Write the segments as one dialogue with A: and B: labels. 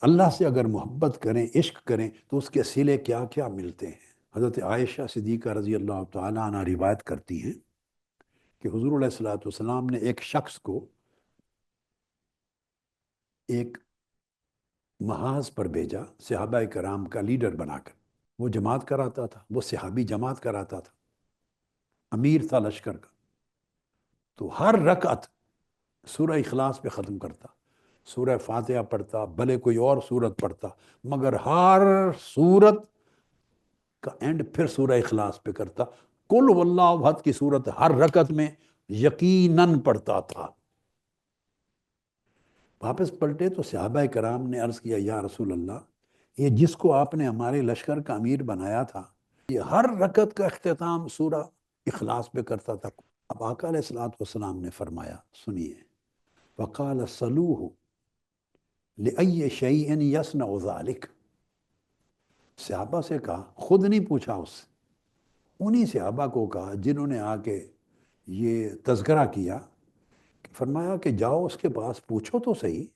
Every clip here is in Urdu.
A: کہ اللہ سے اگر محبت کریں، عشق کریں، تو اس کے سلے کیا کیا ملتے ہیں؟ حضرت عائشہ صدیقہ رضی اللہ تعالیٰ عنہ روایت کرتی ہیں کہ حضور علیہ السلاۃ والسلام نے ایک شخص کو ایک محاذ پر بھیجا، صحابہ کرام کا لیڈر بنا کر۔ وہ جماعت کراتا تھا، وہ صحابی جماعت کراتا تھا، امیر تھا لشکر کا۔ تو ہر رکعت سورہ اخلاص پہ ختم کرتا۔ سورہ فاتحہ پڑھتا، بھلے کوئی اور صورت پڑھتا، مگر ہر صورت کا اینڈ پھر سورہ اخلاص پہ کرتا۔ کل واللہ وحد کی صورت ہر رکت میں یقیناً پڑھتا تھا۔ واپس پلٹے تو صحابہ کرام نے عرض کیا، یا رسول اللہ، یہ جس کو آپ نے ہمارے لشکر کا امیر بنایا تھا، یہ ہر رکت کا اختتام سورہ اخلاص پہ کرتا تھا۔ اب آقا علیہ السلام والسلام نے فرمایا، سنیے، وقال صلوہ لئی شعین یسن ذالک صحابہ سے کہا، خود نہیں پوچھا اس سے۔ انہی صحابہ کو کہا جنہوں نے آ کے یہ تذکرہ کیا کہ فرمایا کہ جاؤ اس کے پاس پوچھو تو صحیح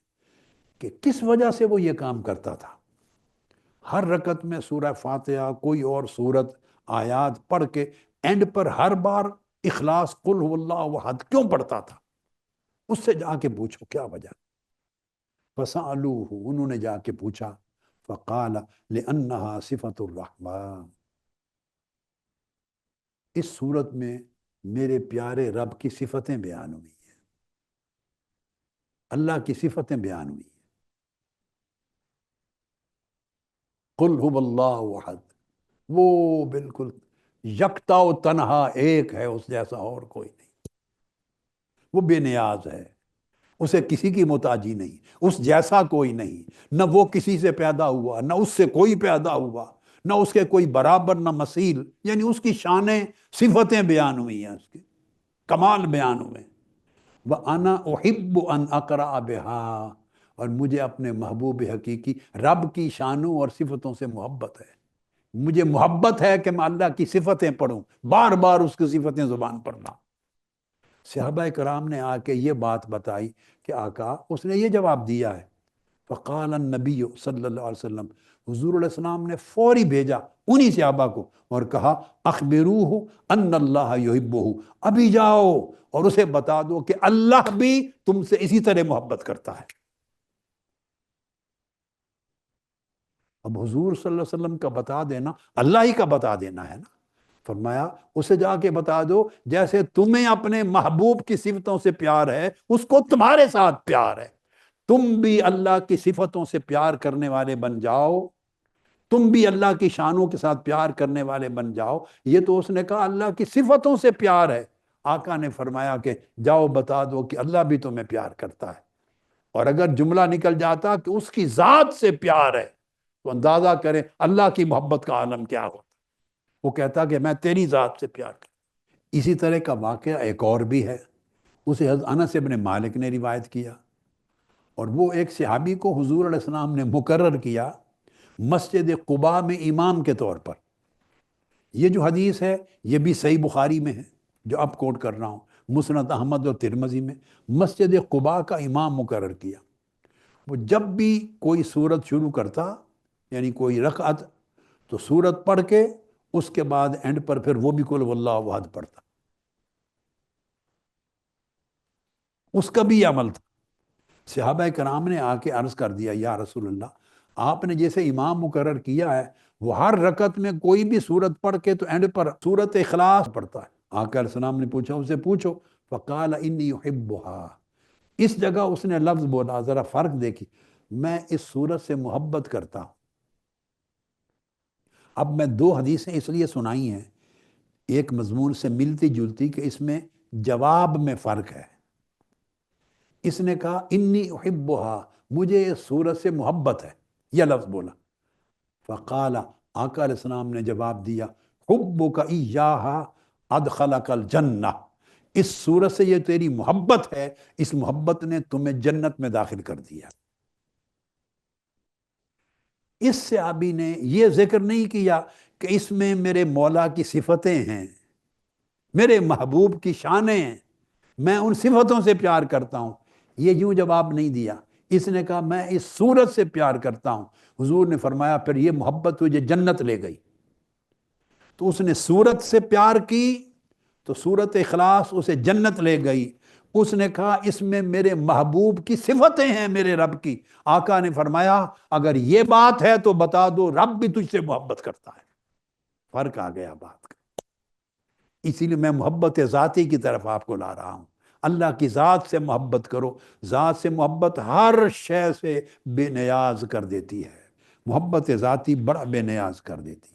A: کہ کس وجہ سے وہ یہ کام کرتا تھا۔ ہر رکت میں سورہ فاتحہ، کوئی اور صورت آیات پڑھ کے اینڈ پر ہر بار اخلاص قل اللہ وحد کیوں پڑھتا تھا؟ اس سے جا کے پوچھو کیا وجہ۔ فَسَأَلُوهُ، انہوں نے جا کے پوچھا، فقال لأنها صفت الرحمن۔ اس صورت میں میرے پیارے رب کی صفتیں بیان ہوئی ہیں۔ اللہ کی صفتیں بیان ہوئی ہیں۔ قل هو اللہ وحد وہ بالکل یکتا و تنہا ایک ہے، اس جیسا اور کوئی نہیں۔ وہ بے نیاز ہے۔ اسے کسی کی متاجی نہیں، اس جیسا کوئی نہیں۔ نہ وہ کسی سے پیدا ہوا، نہ اس سے کوئی پیدا ہوا، نہ اس کے کوئی برابر، نہ مسیل یعنی اس کی شانیں، صفتیں بیان ہوئی ہیں اس کی۔ کمال بیان ہوئے وہ انا احب ان اقرا بہا اور مجھے اپنے محبوب حقیقی رب کی شانوں اور صفتوں سے محبت ہے۔ مجھے محبت ہے کہ میں اللہ کی صفتیں پڑھوں۔ بار بار اس کی صفتیں زبان پڑھنا صحابہ کرام نے آ کے یہ بات بتائی کہ آقا، اس نے یہ جواب دیا ہے، فقال النبی صلی اللہ علیہ وسلم، حضور علیہ السلام نے فوری بھیجا انہی صحابہ کو اور کہا، اخبروہ ان اللہ یحبہ ابھی جاؤ اور اسے بتا دو کہ اللہ بھی تم سے اسی طرح محبت کرتا ہے۔ اب حضور صلی اللہ علیہ وسلم کا بتا دینا، اللہ ہی کا بتا دینا ہے نا۔ فرمایا، اسے جا کے بتا دو، جیسے تمہیں اپنے محبوب کی صفتوں سے پیار ہے، اس کو تمہارے ساتھ پیار ہے۔ تم بھی اللہ کی صفتوں سے پیار کرنے والے بن جاؤ۔ تم بھی اللہ کی شانوں کے ساتھ پیار کرنے والے بن جاؤ۔ یہ تو اس نے کہا، اللہ کی صفتوں سے پیار ہے۔ آقا نے فرمایا کہ، جاؤ بتا دو کہ اللہ بھی تمہیں پیار کرتا ہے۔ اور اگر جملہ نکل جاتا کہ اس کی ذات سے پیار ہے، تو اندازہ کریں، اللہ کی محبت کا عالم کیا ہوتا وہ کہتا کہ میں تیری ذات سے پیار کر اسی طرح کا واقعہ ایک اور بھی ہے۔ اسے حضرت انس ابن مالک نے روایت کیا۔ اور وہ ایک صحابی کو حضور علیہ السلام نے مقرر کیا مسجد قبا میں امام کے طور پر۔ یہ جو حدیث ہے، یہ بھی صحیح بخاری میں ہے، جو اب کوٹ کر رہا ہوں۔ مسنت احمد اور ترمزی میں مسجد قبا کا امام مقرر کیا۔ وہ جب بھی کوئی صورت شروع کرتا یعنی کوئی رکعت، تو صورت پڑھ کے اس کے بعد اینڈ پر پھر وہ بھی کل واللہ وحد پڑھتا۔ اس کا بھی عمل تھا۔ صحابہ کرام نے آ کے عرض کر دیا، یا رسول اللہ، آپ نے جیسے امام مقرر کیا ہے، وہ ہر رکت میں کوئی بھی صورت پڑھ کے تو اینڈ پر صورت اخلاص پڑھتا ہے۔ آقا علیہ السلام نے پوچھا، اسے پوچھو، فقال انی يحبها اس جگہ اس نے لفظ بولا، ذرا فرق دیکھی میں اس صورت سے محبت کرتا ہوں۔ اب میں دو حدیثیں اس لیے سنائی ہیں۔ ایک مضمون سے ملتی جلتی کہ اس میں جواب میں فرق ہے۔ اس نے کہا، انی احبہا مجھے اس صورت سے محبت ہے۔ یہ لفظ بولا۔ فقال، آقا علیہ السلام نے جواب دیا، حبک ایہا ادخلک الجنہ۔ اس صورت سے یہ تیری محبت ہے، اس محبت نے تمہیں جنت میں داخل کر دیا۔ اس صحابی نے یہ ذکر نہیں کیا کہ اس میں میرے مولا کی صفتیں ہیں، میرے محبوب کی شانیں ہیں۔ میں ان صفتوں سے پیار کرتا ہوں۔ یہ یوں جواب نہیں دیا۔ اس نے کہا، میں اس صورت سے پیار کرتا ہوں۔ حضور نے فرمایا، پھر یہ محبت تجھے جنت لے گئی۔ تو اس نے صورت سے پیار کی تو صورت اخلاص اسے جنت لے گئی۔ اس نے کہا، اس میں میرے محبوب کی صفتیں ہیں میرے رب کی۔ آقا نے فرمایا، اگر یہ بات ہے تو بتا دو، رب بھی تجھ سے محبت کرتا ہے۔ فرق آ گیا بات کا۔ اسی لیے میں محبت ذاتی کی طرف آپ کو لا رہا ہوں۔ اللہ کی ذات سے محبت کرو۔ ذات سے محبت ہر شے سے بے نیاز کر دیتی ہے۔ محبت ذاتی بڑا بے نیاز کر دیتی ہے۔